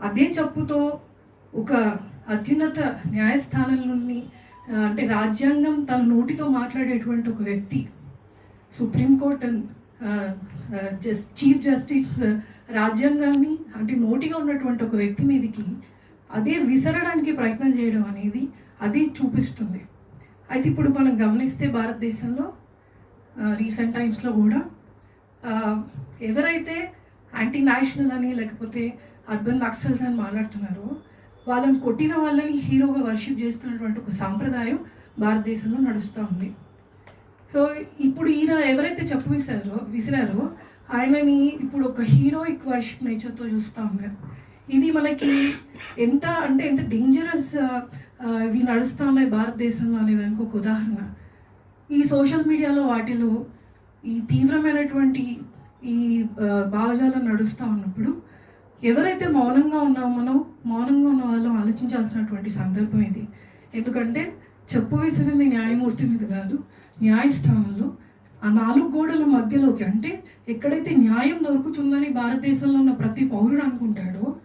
అదే చెప్పుతో ఒక అత్యున్నత న్యాయస్థానంలోని అంటే రాజ్యాంగం తన నోటితో మాట్లాడేటువంటి ఒక వ్యక్తి సుప్రీంకోర్టు జస్ చీఫ్ జస్టిస్ రాజ్యాంగాన్ని అంటే నోటిగా ఉన్నటువంటి ఒక వ్యక్తి మీదకి అదే విసరడానికి ప్రయత్నం చేయడం అనేది అది చూపిస్తుంది. అయితే ఇప్పుడు మనం గమనిస్తే భారతదేశంలో రీసెంట్ టైమ్స్లో కూడా ఎవరైతే యాంటీ నేషనల్ అని లేకపోతే అర్బన్ నక్సల్స్ అని మాట్లాడుతున్నారో. వాళ్ళని కొట్టిన వాళ్ళని హీరోగా వర్షిప్ చేస్తున్నటువంటి ఒక సాంప్రదాయం భారతదేశంలో నడుస్తూ ఉంది. సో ఇప్పుడు ఈయన ఎవరైతే చెప్పు విసిరారో విసిరారో ఆయనని ఇప్పుడు ఒక హీరోయిక్ వర్షిప్ నేచర్తో చూస్తూ ఉన్నారు. ఇది మనకి ఎంత అంటే ఎంత డేంజరస్ ఇవి నడుస్తూ ఉన్నాయి భారతదేశంలో అనే దానికి ఒక ఉదాహరణ. ఈ సోషల్ మీడియాలో వాటిలో ఈ తీవ్రమైనటువంటి ఈ భావజాలం నడుస్తూ ఉన్నప్పుడు ఎవరైతే మౌనంగా ఉన్నామో మనం మౌనంగా ఉన్న వాళ్ళం ఆలోచించాల్సినటువంటి సందర్భం ఇది. ఎందుకంటే చెప్పు వేసినది న్యాయమూర్తి మీద కాదు న్యాయస్థానంలో ఆ నాలుగు గోడల మధ్యలోకి అంటే ఎక్కడైతే న్యాయం దొరుకుతుందని భారతదేశంలో ఉన్న ప్రతి పౌరుడు అనుకుంటాడో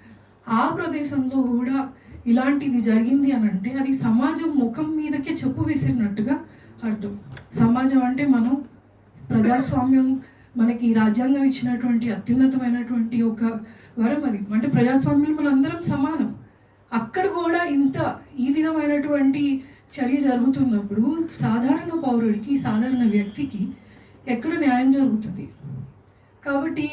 ఆ ప్రదేశంలో కూడా ఇలాంటిది జరిగింది అని అంటే అది సమాజం ముఖం మీదకే చెప్పు వేసినట్టుగా అర్థం. సమాజం అంటే మనం ప్రజాస్వామ్యం మనకి రాజ్యాంగం ఇచ్చినటువంటి అత్యున్నతమైనటువంటి ఒక వరం అది. అంటే ప్రజాస్వామ్యం మనందరం సమానం. అక్కడ కూడా ఇంత ఈ విధమైనటువంటి చర్య జరుగుతున్నప్పుడు సాధారణ పౌరుడికి సాధారణ వ్యక్తికి ఎక్కడ న్యాయం జరుగుతుంది? కాబట్టి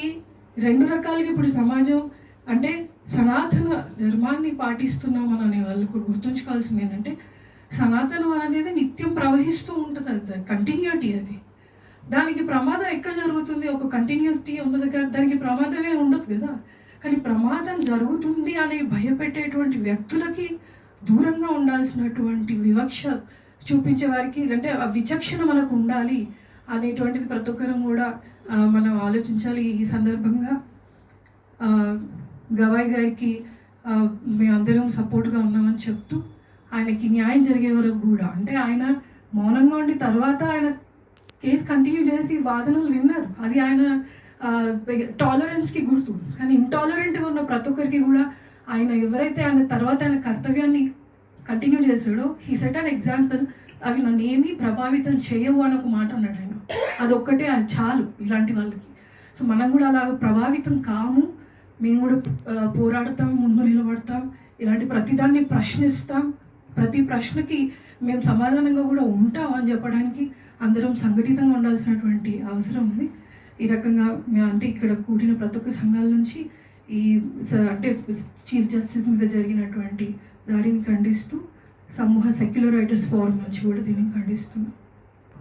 రెండు రకాలుగా ఇప్పుడు సమాజం అంటే సనాతన ధర్మాన్ని పాటిస్తున్నామని అనే వాళ్ళు గుర్తుంచుకోవాల్సింది ఏంటంటే సనాతనం అనేది నిత్యం ప్రవహిస్తూ ఉంటుంది. అది కంటిన్యూటీ అది. దానికి ప్రమాదం ఎక్కడ జరుగుతుంది? ఒక కంటిన్యూస్టీ ఉండదు కదా. దానికి ప్రమాదమే ఉండదు కదా. కానీ ప్రమాదం జరుగుతుంది అని భయపెట్టేటువంటి వ్యక్తులకి దూరంగా ఉండాల్సినటువంటి వివక్ష చూపించే వారికి అంటే ఆ విచక్షణ మనకు ఉండాలి అనేటువంటిది ప్రతి ఒక్కరం కూడా మనం ఆలోచించాలి. ఈ సందర్భంగా గవాయ్ గారికి మేమందరం సపోర్ట్గా ఉన్నామని చెప్తూ ఆయనకి న్యాయం జరిగే వరకు కూడా అంటే ఆయన మౌనంగా ఉండి తర్వాత ఆయన కేసు కంటిన్యూ చేసి వాదనలు విన్నారు. అది ఆయన టాలరెన్స్కి గుర్తు. కానీ ఇంటాలరెంట్గా ఉన్న ప్రతి ఒక్కరికి కూడా ఆయన ఎవరైతే ఆయన తర్వాత ఆయన కర్తవ్యాన్ని కంటిన్యూ చేశాడో హీ సెట్ అన్ ఎగ్జాంపుల్ అవి నన్ను ఏమీ ప్రభావితం చేయవు అని ఒక మాట అన్నాడు ఆయన. అదొక్కటే అది చాలు ఇలాంటి వాళ్ళకి. సో మనం కూడా అలా ప్రభావితం కాము. మేము కూడా పోరాడతాం ముందు నిలబడతాం. ఇలాంటి ప్రతిదాన్ని ప్రశ్నిస్తాం. ప్రతి ప్రశ్నకి మేము సమాధానంగా కూడా ఉంటాం అని చెప్పడానికి అందరం సంఘటితంగా ఉండాల్సినటువంటి అవసరం ఉంది. ఈ రకంగా మేము అంటే ఇక్కడ కూడిన ప్రతి ఒక్క సంఘాల నుంచి ఈ స- అంటే చీఫ్ జస్టిస్ మీద జరిగినటువంటి దాడిని ఖండిస్తూ సమూహ సెక్యులర్ రైటర్స్ ఫోరం నుంచి కూడా దీన్ని ఖండిస్తున్నాం.